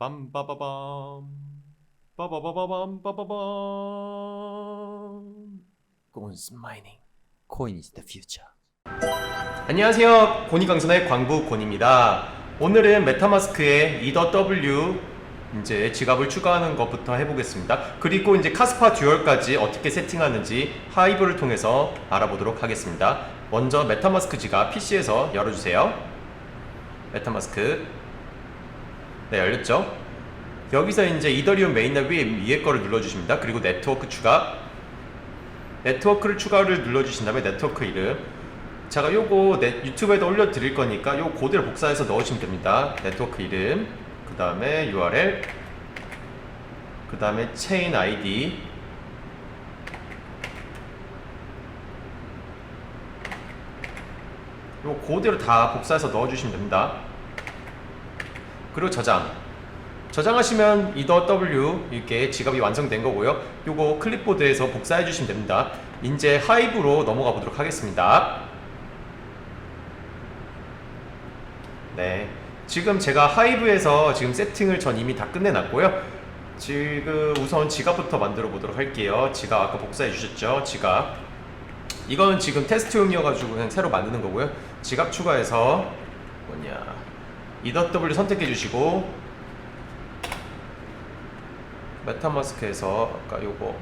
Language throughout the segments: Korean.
빰빠바밤 빠바바바밤 빠바밤 Goons mining. Coin is the. 안녕하세요. 고니강선의 광부 곤입니다. 오늘은 메타마스크에 이더 W 이제 지갑을 추가하는 것부터 해보겠습니다. 그리고 이제 카스파 듀얼까지 어떻게 세팅하는지 하이브를 통해서 알아보도록 하겠습니다. 먼저 메타마스크 지갑 PC에서 열어주세요. 메타마스크 네 열렸죠? 여기서 이제 이더리움 메인앱 위에, 위에 거를 눌러주십니다. 그리고 네트워크 추가. 네트워크를 추가를 눌러주신 다음에 네트워크 이름. 제가 요거 네, 유튜브에도 올려드릴 거니까 요 그대로 복사해서 넣으시면 됩니다. 네트워크 이름. 그 다음에 URL 그 다음에 체인 ID 요 그대로 다 복사해서 넣어주시면 됩니다 그리고 저장 저장하시면 이더 W 이렇게 지갑이 완성된 거고요. 요거 클립보드에서 복사해 주시면 됩니다. 이제 하이브로 넘어가 보도록 하겠습니다. 네. 지금 제가 하이브에서 지금 세팅을 전 이미 다 끝내놨고요. 지금 우선 지갑부터 만들어 보도록 할게요. 지갑 아까 복사해 주셨죠? 지갑. 이건 지금 테스트용이어가지고 그냥 새로 만드는 거고요. 지갑 추가해서 뭐냐. 이더 W 선택해 주시고 메타마스크에서 아까 요거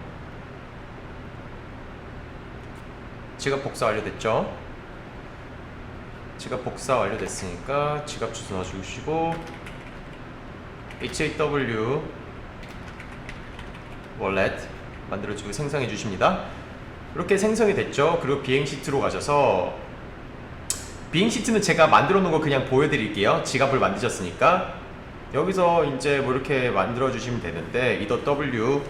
지갑 복사 완료됐죠? 지갑 복사 완료됐으니까 지갑 주소 넣어주시고 HAW 월렛 만들어주고 생성해 주십니다. 이렇게 생성이 됐죠? 그리고 비행 시트로 가셔서 비행 시트는 제가 만들어 놓은 거 그냥 보여드릴게요. 지갑을 만드셨으니까 여기서 이제 뭐 이렇게 만들어 주시면 되는데 이더 W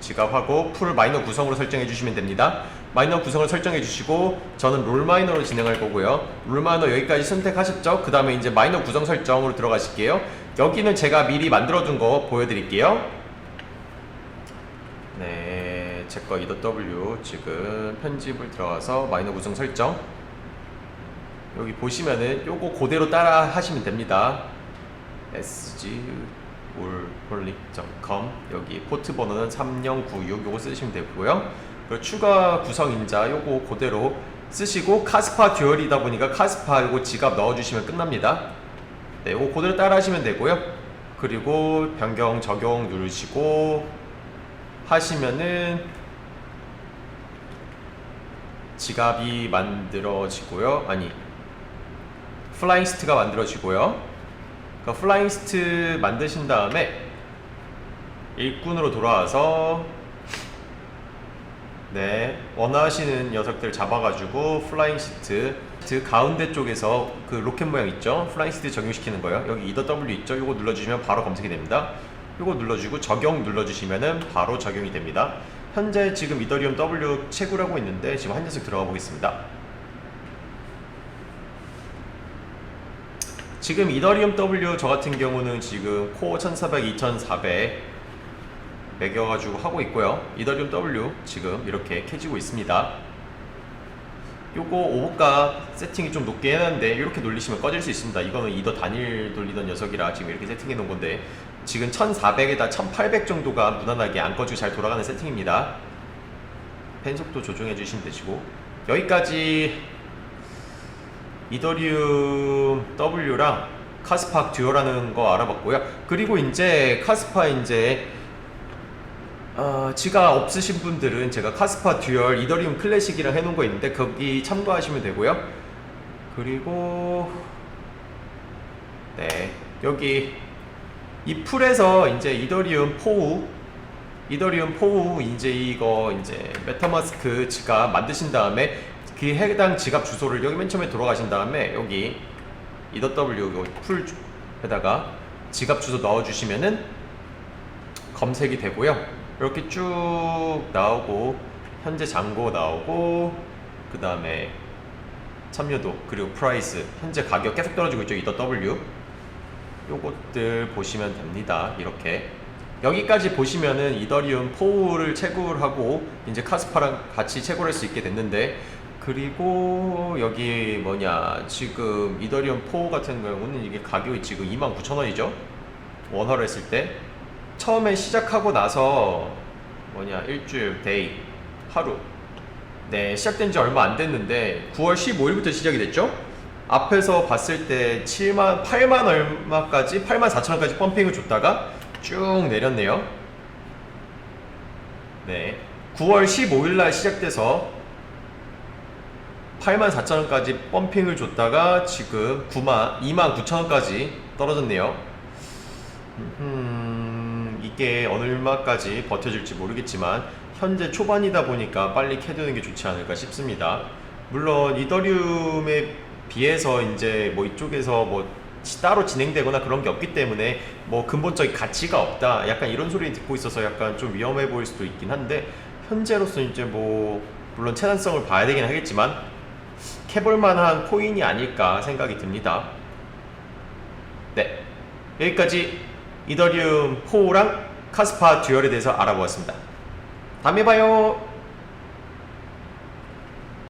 지갑하고 풀 마이너 구성으로 설정해 주시면 됩니다. 마이너 구성을 설정해 주시고 저는 롤 마이너로 진행할 거고요. 롤 마이너 여기까지 선택하셨죠? 그 다음에 이제 마이너 구성 설정으로 들어가실게요. 여기는 제가 미리 만들어 둔 거 보여드릴게요. 네, 제거 이더 W 지금 편집을 들어가서 마이너 구성 설정 여기 보시면은 요거 그대로 따라 하시면 됩니다. sg올홀릭.com 여기 포트 번호는 3096 요거 쓰시면 되고요. 그리고 추가 구성 인자 요거 그대로 쓰시고 카스파 듀얼이다 보니까 카스파 요거 지갑 넣어주시면 끝납니다. 네, 요거 그대로 따라 하시면 되고요. 그리고 변경 적용 누르시고 하시면은 지갑이 만들어지고요. 아니 플라잉스트가 만들어지고요. 그 플라잉스트 만드신 다음에 일꾼으로 돌아와서 네 원하시는 녀석들 잡아가지고 플라잉 시트 그 가운데 쪽에서 그 로켓 모양 있죠? 플라잉 시트 적용시키는 거예요. 여기 이더 W 있죠? 이거 눌러주시면 바로 검색이 됩니다. 이거 눌러주고 적용 눌러주시면은 바로 적용이 됩니다. 현재 지금 이더리움 W 채굴하고 있는데 지금 한 녀석 들어가 보겠습니다 지금 이더리움 W 저 같은 경우는 지금 코어 1400, 2400 매겨가지고 하고 있고요. 이더리움 W 지금 이렇게 캐지고 있습니다. 요거 오버가 세팅이 좀 높게 해놨는데 이렇게 돌리시면 꺼질 수 있습니다. 이거는 이더 단일 돌리던 녀석이라 지금 이렇게 세팅해 놓은 건데 지금 1400에다 1800 정도가 무난하게 안 꺼지고 잘 돌아가는 세팅입니다. 펜 속도 조정해 주시면 되시고 여기까지 이더리움 W랑 카스파 듀오라는 거 알아봤고요. 그리고 이제 카스파 이제 어, 지가 없으신 분들은 제가 카스파 듀얼 이더리움 클래식이랑 해놓은 거 있는데 거기 참고하시면 되고요. 그리고 네 여기 이 풀에서 이제 이더리움 포우 이더리움 포우 이제 이거 이제 메타마스크 지갑 만드신 다음에 그 해당 지갑 주소를 여기 맨 처음에 들어가신 다음에 여기 이더 W 여기 풀에다가 지갑 주소 넣어주시면은 검색이 되고요. 이렇게 쭉 나오고 현재 잔고 나오고 그 다음에 참여도 그리고 프라이스 현재 가격 계속 떨어지고 있죠 이더 W 요것들 보시면 됩니다 이렇게 여기까지 보시면은 이더리움 포우를 채굴하고 이제 카스파랑 같이 채굴할 수 있게 됐는데 그리고 여기 뭐냐 지금 이더리움 포우 같은 경우는 이게 가격이 지금 29,000원이죠? 원화로 했을 때. 처음에 시작하고 나서 뭐냐 일주일 데이 하루. 네 시작된 지 얼마 안 됐는데 9월 15일부터 시작이 됐죠? 앞에서 봤을 때 7만 8만 얼마까지 8만 4천 원까지 펌핑을 줬다가 쭉 내렸네요. 네 9월 15일 날 시작돼서 8만 4천 원까지 펌핑을 줬다가 지금 9만 2만 9천 원까지 떨어졌네요. 음, 이게 얼마까지 버텨줄지 모르겠지만 현재 초반이다 보니까 빨리 캐두는 게 좋지 않을까 싶습니다. 물론 이더리움에 비해서 이제 뭐 이쪽에서 뭐 따로 진행되거나 그런 게 없기 때문에 뭐 근본적인 가치가 없다. 약간 이런 소리 듣고 있어서 약간 좀 위험해 보일 수도 있긴 한데 현재로서 이제 뭐 물론 채널성을 봐야 되긴 하겠지만 캐볼 만한 코인이 아닐까 생각이 듭니다. 네. 여기까지 이더리움 포우랑 카스파 듀얼에 대해서 알아보았습니다. 다음에 봐요.